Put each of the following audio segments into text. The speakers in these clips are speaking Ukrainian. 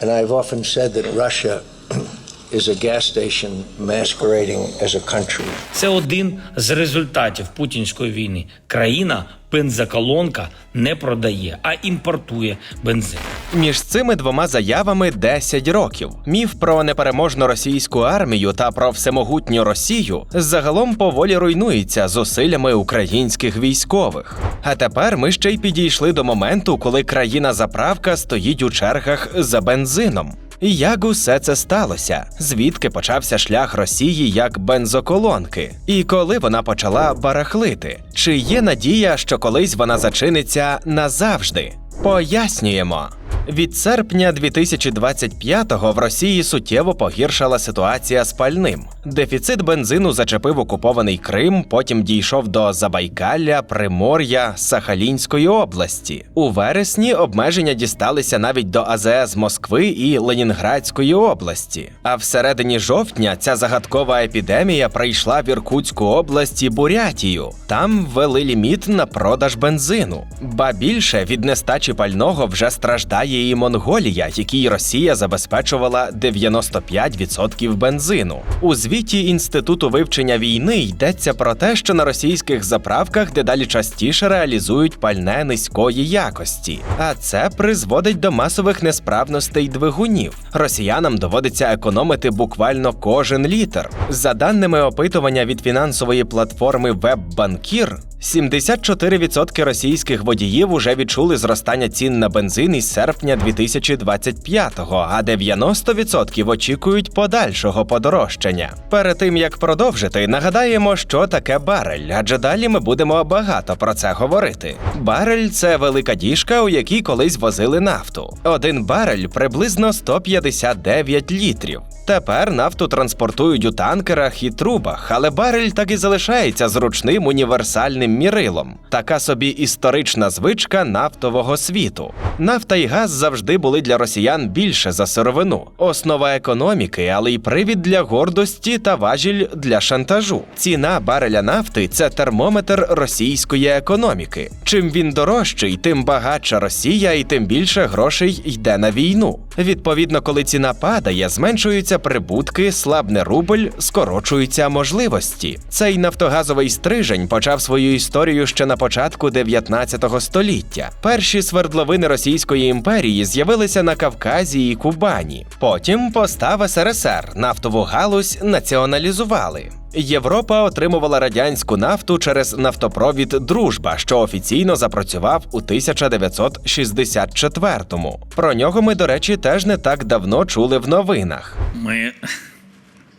And I've often said that Russia is a gas station masquerading as a country. Це один з результатів путінської війни. Країна бензоколонка не продає, а імпортує бензин. Між цими двома заявами 10 років. Міф про непереможну російську армію та про всемогутню Росію загалом поволі руйнується зусиллями українських військових. А тепер ми ще й підійшли до моменту, коли країна-заправка стоїть у чергах за бензином. Як усе це сталося? Звідки почався шлях Росії як бензоколонки? І коли вона почала барахлити? Чи є надія, що колись вона зачиниться назавжди? Пояснюємо. Від серпня 2025-го в Росії суттєво погіршала ситуація з пальним. Дефіцит бензину зачепив окупований Крим, потім дійшов до Забайкалля, Примор'я, Сахалінської області. У вересні обмеження дісталися навіть до АЗС Москви і Ленінградської області. А всередині жовтня ця загадкова епідемія прийшла в Іркутську область і Бурятію. Там ввели ліміт на продаж бензину. Ба більше від нестачі пального вже страждає і Монголія, якій Росія забезпечувала 95% бензину. У звіті Інституту вивчення війни йдеться про те, що на російських заправках дедалі частіше реалізують пальне низької якості, а це призводить до масових несправностей двигунів. Росіянам доводиться економити буквально кожен літр. За даними опитування від фінансової платформи WebBankir, 74% російських водіїв уже відчули зростання цін на бензин із серпня 2025-го, а 90% очікують подальшого подорожчання. Перед тим як продовжити, нагадаємо, що таке барель, адже далі ми будемо багато про це говорити. Барель це велика діжка, у якій колись возили нафту. Один барель приблизно 159 літрів. Тепер нафту транспортують у танкерах і трубах, але барель так і залишається зручним універсальним мірилом. Така собі історична звичка нафтового світу. Нафта і газ завжди були для росіян більше за сировину, основа економіки, але й привід для гордості та важіль для шантажу. Ціна бареля нафти це термометр російської економіки. Чим він дорожчий, тим багатша Росія і тим більше грошей йде на війну. Відповідно, коли ціна падає, зменшуються прибутки, слабне рубль, скорочуються можливості. Цей нафтогазовий стрижень почав свою історію ще на початку 19 століття. Перші свердловини Російської імперії з'явилися на Кавказі і Кубані. Потім постав СРСР нафтову галузь націоналізували. Європа отримувала радянську нафту через нафтопровід Дружба, що офіційно запрацював у 1964-му. Про нього ми, до речі, теж не так давно чули в новинах. Ми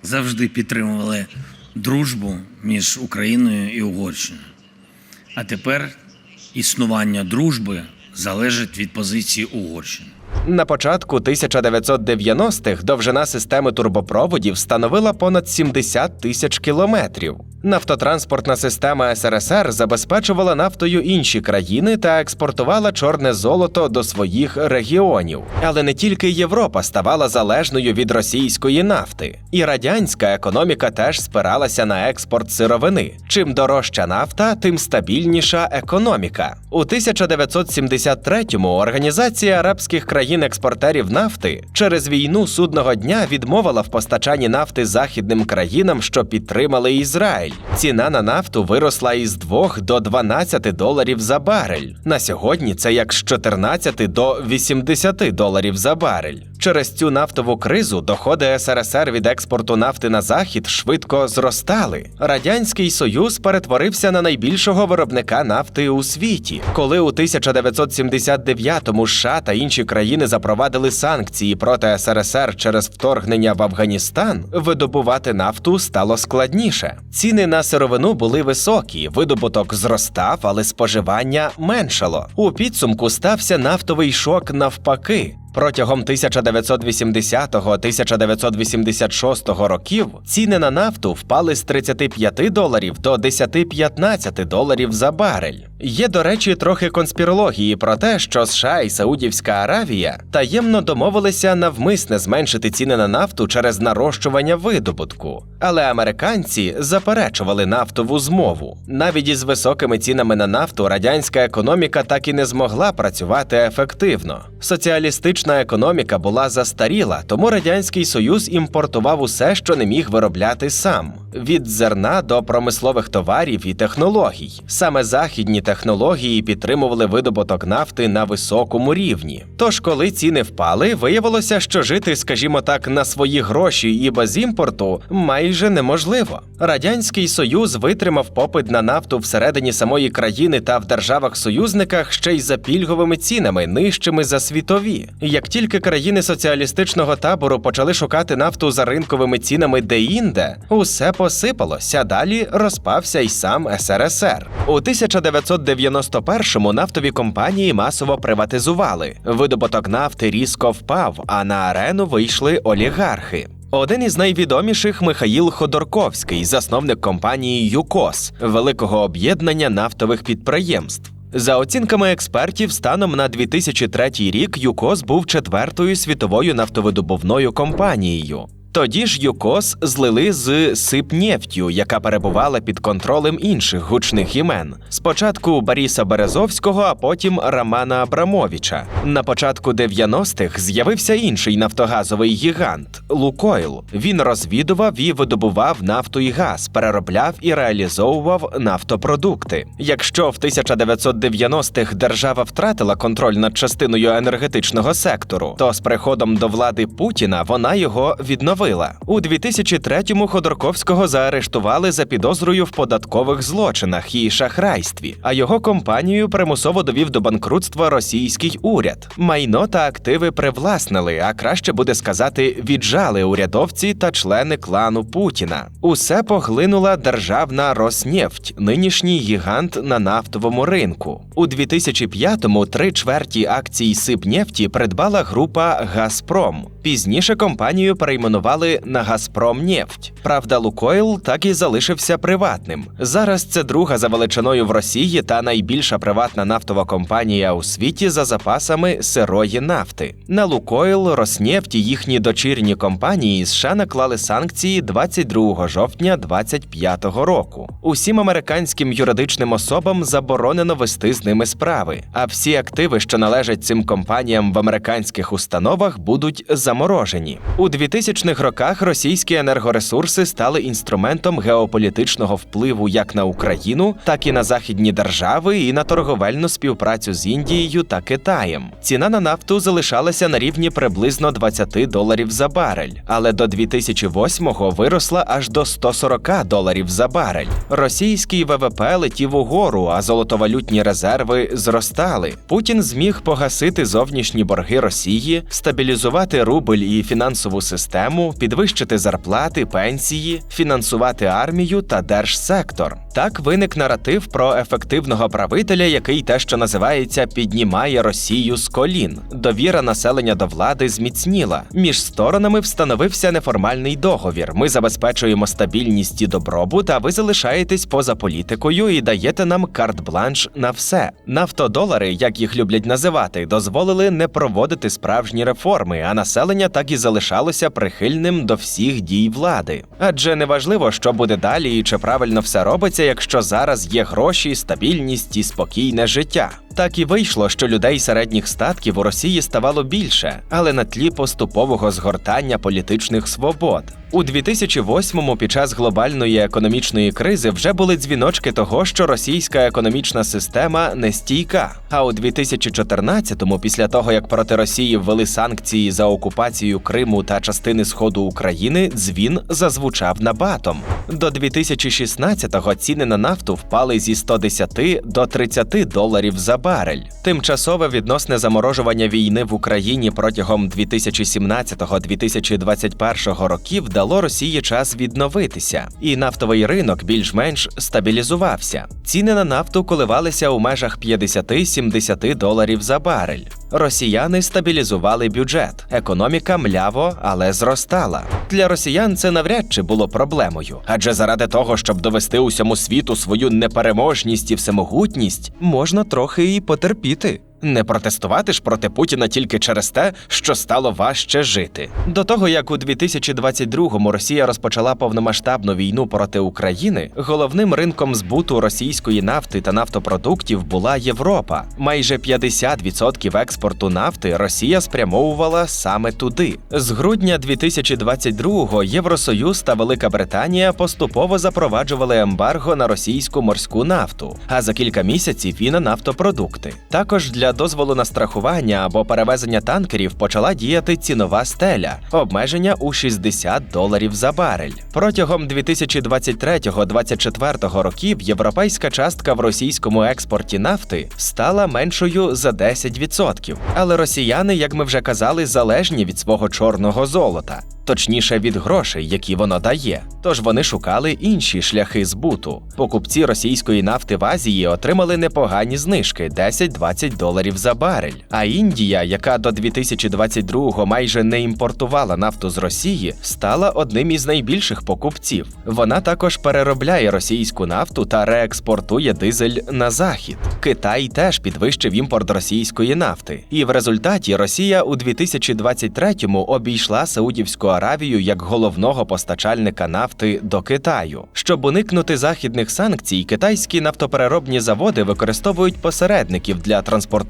завжди підтримували дружбу між Україною і Угорщиною. А тепер існування дружби залежить від позиції Угорщини. На початку 1990-х довжина системи турбопроводів становила понад 70 тисяч кілометрів. Нафтотранспортна система СРСР забезпечувала нафтою інші країни та експортувала чорне золото до своїх регіонів. Але не тільки Європа ставала залежною від російської нафти, і радянська економіка теж спиралася на експорт сировини. Чим дорожча нафта, тим стабільніша економіка. У 1973-му Організація арабських країн-експортерів нафти через війну судного дня відмовила в постачанні нафти західним країнам, що підтримали Ізраїль. Ціна на нафту виросла із 2 до 12 доларів за барель. На сьогодні це як з 14 до 80 доларів за барель. Через цю нафтову кризу доходи СРСР від експорту нафти на захід швидко зростали. Радянський Союз перетворився на найбільшого виробника нафти у світі. Коли у 1979-му США та інші країни запровадили санкції проти СРСР через вторгнення в Афганістан, видобувати нафту стало складніше. Ціни на сировину були високі, видобуток зростав, але споживання меншало. У підсумку стався нафтовий шок навпаки. Протягом 1980-1986 років ціни на нафту впали з 35 доларів до 10-15 доларів за барель. Є, до речі, трохи конспірології про те, що США і Саудівська Аравія таємно домовилися навмисне зменшити ціни на нафту через нарощування видобутку. Але американці заперечували нафтову змову. Навіть із високими цінами на нафту радянська економіка так і не змогла працювати ефективно. Соціалістична економіка була застаріла, тому радянський союз імпортував усе, що не міг виробляти сам. Від зерна до промислових товарів і технологій. Саме західні технології підтримували видобуток нафти на високому рівні. Тож, коли ціни впали, виявилося, що жити, скажімо так, на свої гроші і без імпорту майже неможливо. Радянський Союз витримав попит на нафту всередині самої країни та в державах-союзниках ще й за пільговими цінами, нижчими за світові. Як тільки країни соціалістичного табору почали шукати нафту за ринковими цінами де-інде, усе посипалося. Далі розпався й сам СРСР. У 1991-му нафтові компанії масово приватизували. Видобуток нафти різко впав, а на арену вийшли олігархи. Один із найвідоміших Михаїл Ходорковський, засновник компанії ЮКОС, великого об'єднання нафтових підприємств. За оцінками експертів, станом на 2003 рік ЮКОС був четвертою світовою нафтовидобувною компанією. Тоді ж ЮКОС злили з Сипнєфтю, яка перебувала під контролем інших гучних імен. Спочатку Боріса Березовського, а потім Романа Абрамовича. На початку 90-х з'явився інший нафтогазовий гігант Лукойл. Він розвідував і видобував нафту і газ, переробляв і реалізовував нафтопродукти. Якщо в 1990-х держава втратила контроль над частиною енергетичного сектору, то з приходом до влади Путіна вона його відновила. У 2003-му Ходорковського заарештували за підозрою в податкових злочинах і шахрайстві, а його компанію примусово довів до банкрутства російський уряд. Майно та активи привласнили, а краще буде сказати, віджали урядовці та члени клану Путіна. Усе поглинула державна Роснефть, нинішній гігант на нафтовому ринку. У 2005-му три чверті акцій Сибнефті придбала група Газпром. Пізніше компанію перейменували на Газпромнефть. Правда, Лукойл так і залишився приватним. Зараз це друга за величиною в Росії та найбільша приватна нафтова компанія у світі за запасами сирої нафти. На Лукойл, Роснефть і їхні дочірні компанії США наклали санкції 22 жовтня 2025 року. Усім американським юридичним особам заборонено вести з ними справи, а всі активи, що належать цим компаніям в американських установах, будуть заморожені. У 2000-х роках російські енергоресурси стали інструментом геополітичного впливу як на Україну, так і на західні держави, і на торговельну співпрацю з Індією та Китаєм. Ціна на нафту залишалася на рівні приблизно 20 доларів за барель, але до 2008-го виросла аж до 140 доларів за барель. Російський ВВП летів угору, а золотовалютні резерви зростали. Путін зміг погасити зовнішні борги Росії, стабілізувати рубль і фінансову систему, підвищити зарплати, пенсії, фінансувати армію та держсектор. Так виник наратив про ефективного правителя, який те, що називається, піднімає Росію з колін. Довіра населення до влади зміцніла. Між сторонами встановився неформальний договір. Ми забезпечуємо стабільність і добробут, а ви залишаєтесь поза політикою і даєте нам карт-бланш на все. Нафтодолари, як їх люблять називати, дозволили не проводити справжні реформи, а населення так і залишалося прихильним до всіх дій влади. Адже неважливо, що буде далі і чи правильно все робиться, якщо зараз є гроші, стабільність і спокійне життя. Так і вийшло, що людей середніх статків у Росії ставало більше, але на тлі поступового згортання політичних свобод. У 2008-му під час глобальної економічної кризи вже були дзвіночки того, що російська економічна система нестійка. А у 2014-му, після того як проти Росії ввели санкції за окупацію Криму та частини сходу України, дзвін зазвучав набатом. До 2016-го ціни на нафту впали зі 110 до 30 доларів за барель. Тимчасове відносне заморожування війни в Україні протягом 2017-2021 років дало Росії час відновитися, і нафтовий ринок більш-менш стабілізувався. Ціни на нафту коливалися у межах 50-70 доларів за барель. Росіяни стабілізували бюджет, економіка мляво, але зростала. Для росіян це навряд чи було проблемою, адже заради того, щоб довести усьому світу свою непереможність і всемогутність, можна трохи і потерпіти. Не протестувати ж проти Путіна тільки через те, що стало важче жити. До того як у 2022-му Росія розпочала повномасштабну війну проти України, головним ринком збуту російської нафти та нафтопродуктів була Європа. Майже 50% експорту нафти Росія спрямовувала саме туди. З грудня 2022-го Євросоюз та Велика Британія поступово запроваджували ембарго на російську морську нафту, а за кілька місяців і на нафтопродукти. Також для дозволу на страхування або перевезення танкерів почала діяти цінова стеля обмеження у 60 доларів за барель. Протягом 2023-2024 років європейська частка в російському експорті нафти стала меншою за 10%. Але росіяни, як ми вже казали, залежні від свого чорного золота. Точніше від грошей, які воно дає. Тож вони шукали інші шляхи збуту. Покупці російської нафти в Азії отримали непогані знижки 10-20 доларів за барель. А Індія, яка до 2022-го майже не імпортувала нафту з Росії, стала одним із найбільших покупців. Вона також переробляє російську нафту та реекспортує дизель на захід. Китай теж підвищив імпорт російської нафти, і в результаті Росія у 2023-му обійшла Саудівську Аравію як головного постачальника нафти до Китаю. Щоб уникнути західних санкцій, китайські нафтопереробні заводи використовують посередників для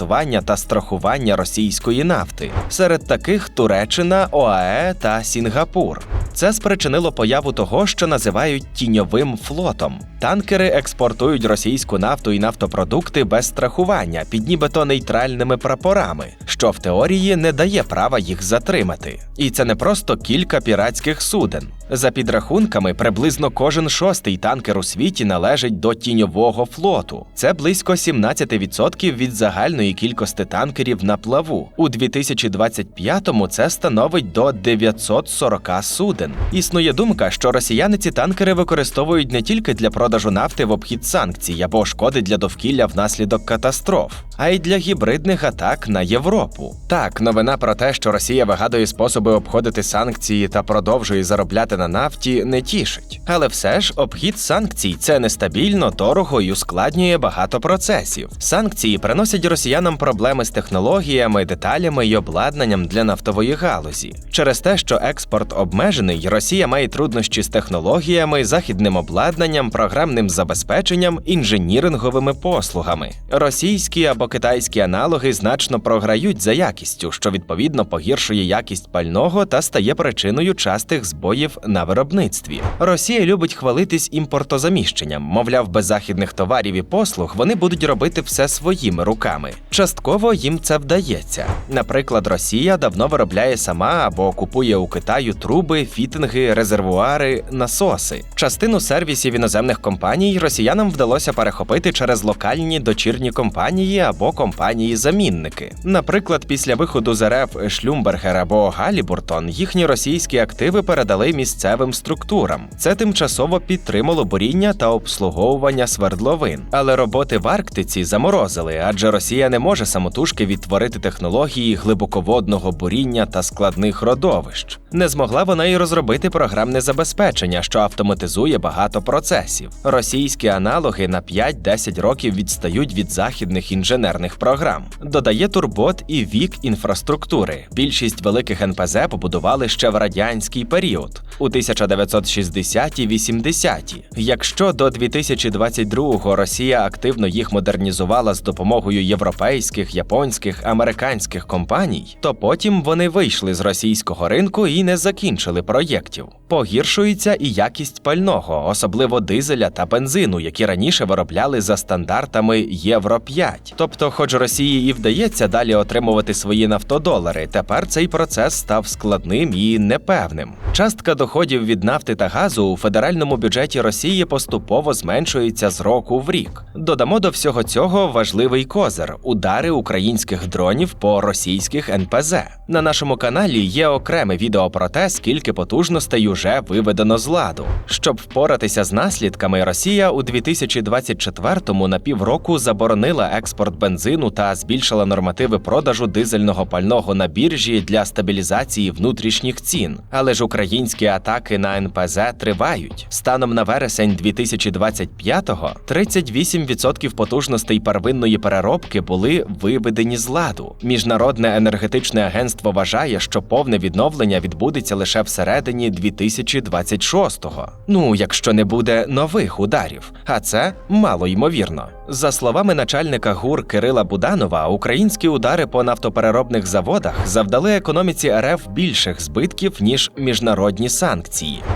транспортування та страхування російської нафти. Серед таких Туреччина, ОАЕ та Сінгапур. Це спричинило появу того, що називають тіньовим флотом. Танкери експортують російську нафту і нафтопродукти без страхування під нібито нейтральними прапорами, що в теорії не дає права їх затримати. І це не просто кілька піратських суден. За підрахунками, приблизно кожен шостий танкер у світі належить до тіньового флоту. Це близько 17% від загальної кількості танкерів на плаву. У 2025-му це становить до 940 суден. Існує думка, що росіяни ці танкери використовують не тільки для продажу нафти в обхід санкцій або шкоди для довкілля внаслідок катастроф, а й для гібридних атак на Європу. Так, новина про те, що Росія вигадує способи обходити санкції та продовжує заробляти на нафті, не тішить. Але все ж обхід санкцій це нестабільно, дорого і ускладнює багато процесів. Санкції приносять росіянам проблеми з технологіями, деталями і обладнанням для нафтової галузі. Через те, що експорт обмежений, Росія має труднощі з технологіями, західним обладнанням, програмним забезпеченням, інженіринговими послугами. Російські або китайські аналоги значно програють за якістю, що відповідно погіршує якість пального та стає причиною частих збоїв на виробництві. Росія любить хвалитись імпортозаміщенням, мовляв, без західних товарів і послуг вони будуть робити все своїми руками. Частково їм це вдається. Наприклад, Росія давно виробляє сама або купує у Китаю труби, фітинги, резервуари, насоси. Частину сервісів іноземних компаній росіянам вдалося перехопити через локальні дочірні компанії або компанії-замінники. Наприклад, після виходу з РФ Шлюмбергер або Галібуртон їхні російські активи передали місцевим структурам. Це тимчасово підтримало буріння та обслуговування свердловин. Але роботи в Арктиці заморозили, адже Росія не може самотужки відтворити технології глибоководного буріння та складних родовищ. Не змогла вона й розробити програмне забезпечення, що автоматизує багато процесів. Російські аналоги на 5-10 років відстають від західних інженерних програм. Додає турбот і вік інфраструктури. Більшість великих НПЗ побудували ще в радянський період у 1960-80-ті. Якщо до 2022-го Росія активно їх модернізувала з допомогою європейських, японських, американських компаній, то потім вони вийшли з російського ринку і не закінчили проєктів. Погіршується і якість пального, особливо дизеля та бензину, які раніше виробляли за стандартами Євро 5. Тобто, хоч Росії і вдається далі отримувати свої нафтодолари, тепер цей процес став складним і непевним. Частка доходів від нафти та газу у федеральному бюджеті Росії поступово зменшується з року в рік. Додамо до всього цього важливий козир удари українських дронів по російських НПЗ. На нашому каналі є окреме відео про те, скільки потужностей уже виведено з ладу. Щоб впоратися з наслідками, Росія у 2024-му на півроку заборонила експорт бензину та збільшила нормативи продажу дизельного пального на біржі для стабілізації внутрішніх цін. Але ж українські атаки на НПЗ тривають. Станом на вересень 2025-го 38% потужностей первинної переробки були виведені з ладу. Міжнародне енергетичне агентство вважає, що повне відновлення відбудеться лише всередині 2026-го. Ну, якщо не буде нових ударів, а це мало ймовірно. За словами начальника ГУР Кирила Буданова, українські удари по нафтопереробних заводах завдали економіці РФ більших збитків ніж міжнародні санкції.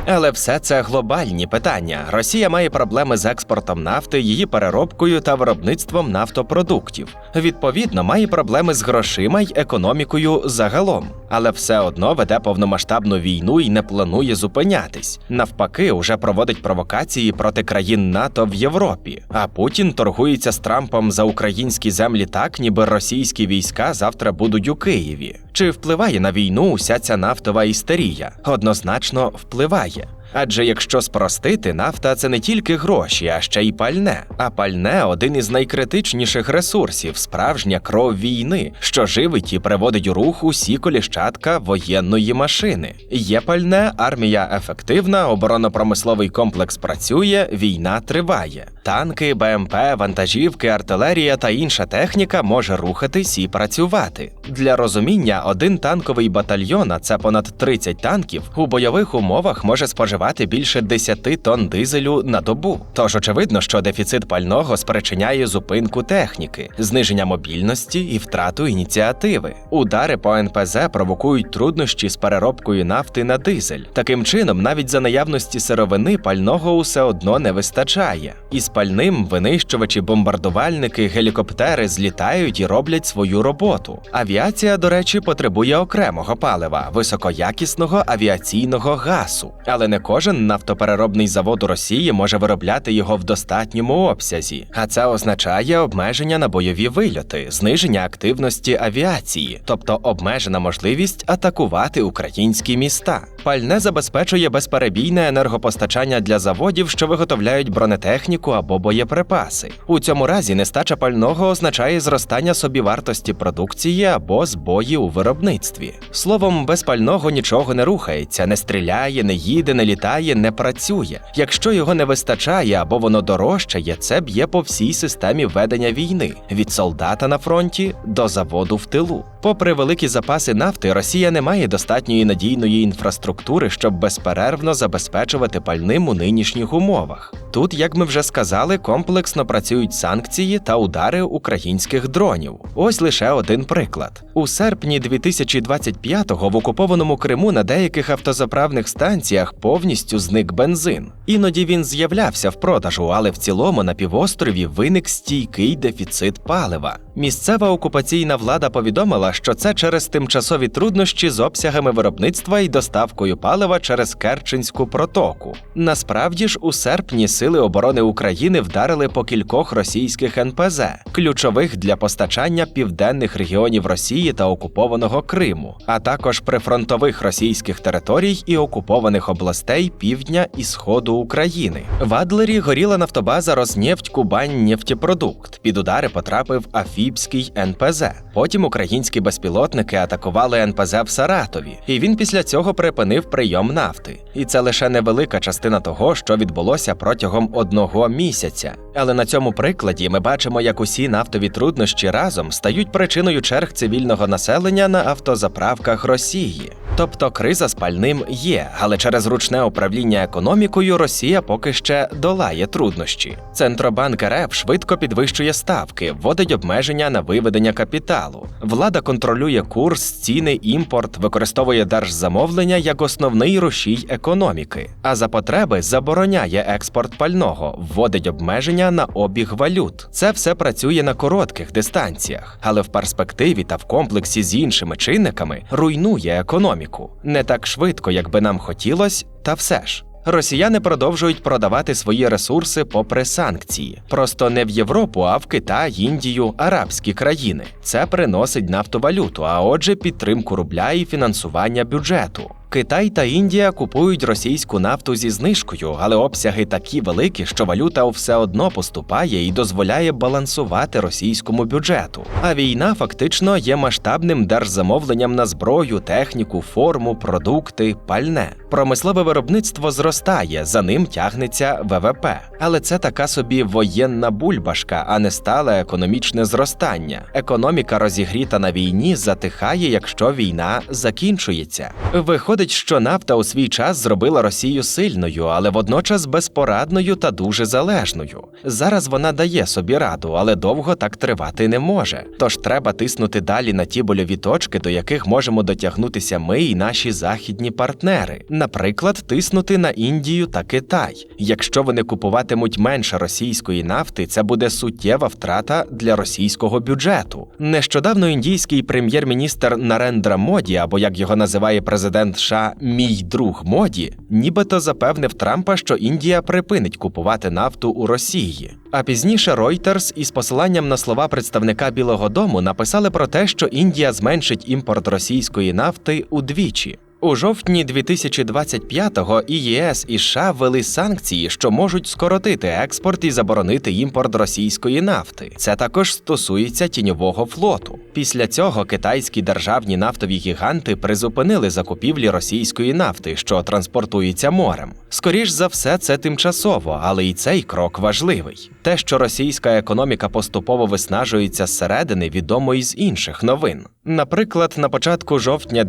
Але все це глобальні питання. Росія має проблеми з експортом нафти, її переробкою та виробництвом нафтопродуктів. Відповідно, має проблеми з грошима й економікою загалом. Але все одно веде повномасштабну війну і не планує зупинятись. Навпаки, уже проводить провокації проти країн НАТО в Європі. А Путін торгується з Трампом за українські землі так, ніби російські війська завтра будуть у Києві. Чи впливає на війну уся ця нафтова істерія? Однозначно впливає. Адже якщо спростити, нафта це не тільки гроші, а ще й пальне. А пальне один із найкритичніших ресурсів, справжня кров війни, що живить і приводить у рух усі коліщатка воєнної машини. Є пальне, армія ефективна, оборонно-промисловий комплекс працює, війна триває. Танки, БМП, вантажівки, артилерія та інша техніка може рухатись і працювати. Для розуміння, один танковий батальйон, а це понад 30 танків, у бойових умовах може споживати більше 10 тонн дизелю на добу. Тож очевидно, що дефіцит пального спричиняє зупинку техніки, зниження мобільності і втрату ініціативи. Удари по НПЗ провокують труднощі з переробкою нафти на дизель. Таким чином, навіть за наявності сировини пального усе одно не вистачає. Із пальним винищувачі, бомбардувальники, гелікоптери злітають і роблять свою роботу. Авіація, до речі, потребує окремого палива високоякісного авіаційного газу. Але не кожен нафтопереробний завод у Росії може виробляти його в достатньому обсязі. А це означає обмеження на бойові вильоти, зниження активності авіації, тобто обмежена можливість атакувати українські міста. Пальне забезпечує безперебійне енергопостачання для заводів, що виготовляють бронетехніку або боєприпаси. У цьому разі нестача пального означає зростання собівартості продукції або збої у виробництві. Словом, без пального нічого не рухається, не стріляє, не їде, не літає, не працює. Якщо його не вистачає або воно дорожчає, це б'є по всій системі ведення війни від солдата на фронті до заводу в тилу. Попри великі запаси нафти, Росія не має достатньої надійної інфраструктури, щоб безперервно забезпечувати пальним у нинішніх умовах. Тут, як ми вже сказали, комплексно працюють санкції та удари українських дронів. Ось лише один приклад. У серпні 2025-го в окупованому Криму на деяких автозаправних станціях повністю зник бензин. Іноді він з'являвся в продажу, але в цілому на півострові виник стійкий дефіцит палива. Місцева окупаційна влада повідомила, що це через тимчасові труднощі з обсягами виробництва і доставкою палива через Керченську протоку. Насправді ж, у серпні сили оборони України вдарили по кількох російських НПЗ, ключових для постачання південних регіонів Росії та окупованого Криму, а також прифронтових російських територій і окупованих областей півдня і сходу України. В Адлері горіла нафтобаза Роснефть Кубань нефтепродукт. Під удари потрапив Афіпський НПЗ. Потім українські безпілотники атакували НПЗ в Саратові, і він після цього припинив прийом нафти. І це лише невелика частина того, що відбулося протягом одного місяця. Але на цьому прикладі ми бачимо, як усі нафтові труднощі разом стають причиною черг цивільного населення на автозаправках Росії. Тобто криза з пальним є, але через ручне управління економікою Росія поки ще долає труднощі. Центробанк РФ швидко підвищує ставки, вводить обмеження на виведення капіталу. Влада контролює курс, ціни, імпорт, використовує держзамовлення як основний рушій економіки, а за потреби забороняє експорт пального, вводить обмеження на обіг валют. Це все працює на коротких дистанціях, але в перспективі та в комплексі з іншими чинниками руйнує економіку. Не так швидко, як би нам хотілося, та все ж. Росіяни продовжують продавати свої ресурси попри санкції, просто не в Європу, а в Китай, Індію, арабські країни. Це приносить нафтовалюту, а отже, підтримку рубля і фінансування бюджету. Китай та Індія купують російську нафту зі знижкою, але обсяги такі великі, що валюта все одно поступає і дозволяє балансувати російському бюджету. А війна фактично є масштабним держзамовленням на зброю, техніку, форму, продукти, пальне. Промислове виробництво зростає, за ним тягнеться ВВП. Але це така собі воєнна бульбашка, а не стале економічне зростання. Економіка, розігріта на війні, затихає, якщо війна закінчується. Виходить, що нафта у свій час зробила Росію сильною, але водночас безпорадною та дуже залежною. Зараз вона дає собі раду, але довго так тривати не може. Тож треба тиснути далі на ті больові точки, до яких можемо дотягнутися ми і наші західні партнери. Наприклад, тиснути на Індію та Китай. Якщо вони купуватимуть менше російської нафти, це буде суттєва втрата для російського бюджету. Нещодавно індійський прем'єр-міністр Нарендра Моді, або як його називає президент США, мій друг Моді, нібито запевнив Трампа, що Індія припинить купувати нафту у Росії. А пізніше Reuters із посиланням на слова представника Білого Дому написали про те, що Індія зменшить імпорт російської нафти удвічі. У жовтні 2025-го і ЄС і США ввели санкції, що можуть скоротити експорт і заборонити імпорт російської нафти. Це також стосується тіньового флоту. Після цього китайські державні нафтові гіганти призупинили закупівлі російської нафти, що транспортується морем. Скоріш за все, це тимчасово, але і цей крок важливий. Те, що російська економіка поступово виснажується зсередини, відомо із інших новин. Наприклад, на початку жовтня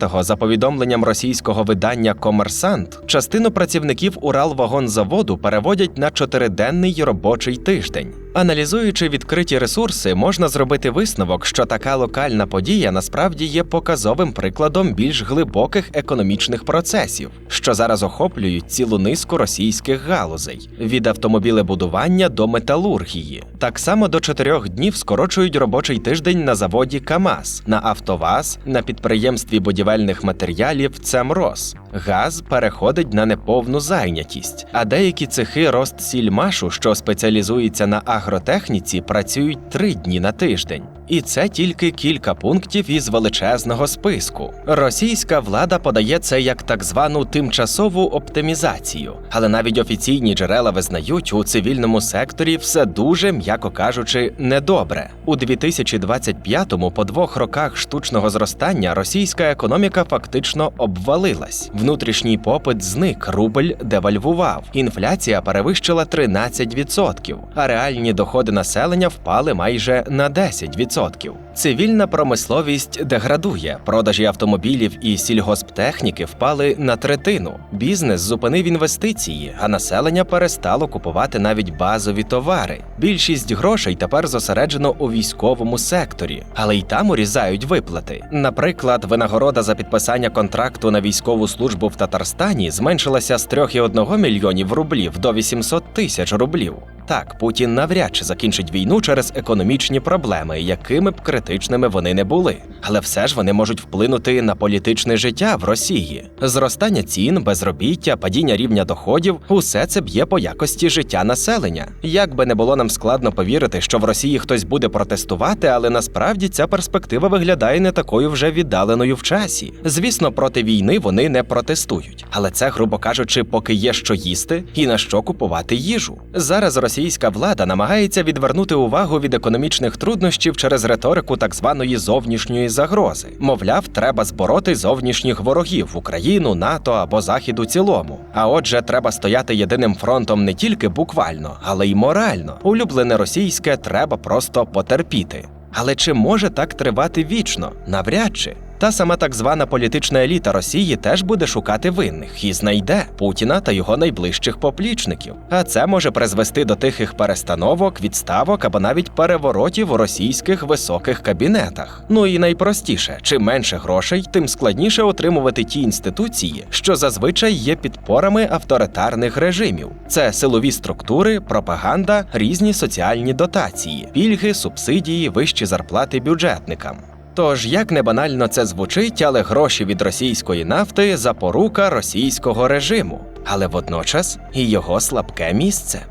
2025-го, за повідомленням російського видання Комерсант, частину працівників Уралвагонзаводу переводять на чотириденний робочий тиждень. Аналізуючи відкриті ресурси, можна зробити висновок, що така локальна подія насправді є показовим прикладом більш глибоких економічних процесів, що зараз охоплюють цілу низку російських галузей від автомобілебудування до металургії. Так само до чотирьох днів скорочують робочий тиждень на заводі КАМАЗ, на Автоваз, на підприємстві будівельних матеріалів Цемрос. Газ переходить на неповну зайнятість, а деякі цехи Ростсільмашу, що спеціалізуються на агротехніці, працюють три дні на тиждень. І це тільки кілька пунктів із величезного списку. Російська влада подає це як так звану тимчасову оптимізацію, але навіть офіційні джерела визнають, у цивільному секторі все дуже, м'яко кажучи, недобре. У 2025-му, по двох роках штучного зростання, російська економіка фактично обвалилась. Внутрішній попит зник, рубль девальвував. Інфляція перевищила 13%, а реальні доходи населення впали майже на 10%. Цивільна промисловість деградує, продажі автомобілів і сільгосптехніки впали на третину. Бізнес зупинив інвестиції, а населення перестало купувати навіть базові товари. Більшість грошей тепер зосереджено у військовому секторі, але й там урізають виплати. Наприклад, винагорода за підписання контракту на військову службу в Татарстані зменшилася з 3,1 мільйонів рублів до 800 тисяч рублів. Так, Путін навряд чи закінчить війну через економічні проблеми, якими б критичними вони не були. Але все ж вони можуть вплинути на політичне життя в Росії. Зростання цін, безробіття, падіння рівня доходів усе це б'є по якості життя населення. Як би не було нам складно повірити, що в Росії хтось буде протестувати, але насправді ця перспектива виглядає не такою вже віддаленою в часі. Звісно, проти війни вони не протестують, але це, грубо кажучи, поки є що їсти і на що купувати їжу. Зараз російська влада намагається відвернути увагу від економічних труднощів через риторику так званої зовнішньої загрози. Мовляв, треба збороти зовнішніх ворогів Україну, НАТО або Захід у цілому. А отже, треба стояти єдиним фронтом не тільки буквально, але й морально. Улюблене російське треба просто потерпіти. Але чи може так тривати вічно? Навряд чи. Та сама так звана політична еліта Росії теж буде шукати винних і знайде Путіна та його найближчих поплічників. А це може призвести до тихих перестановок, відставок або навіть переворотів у російських високих кабінетах. Ну і найпростіше, чим менше грошей, тим складніше отримувати ті інституції, що зазвичай є підпорами авторитарних режимів. Це силові структури, пропаганда, різні соціальні дотації, пільги, субсидії, вищі зарплати бюджетникам. Тож, як не банально це звучить, але гроші від російської нафти запорука російського режиму, але водночас і його слабке місце.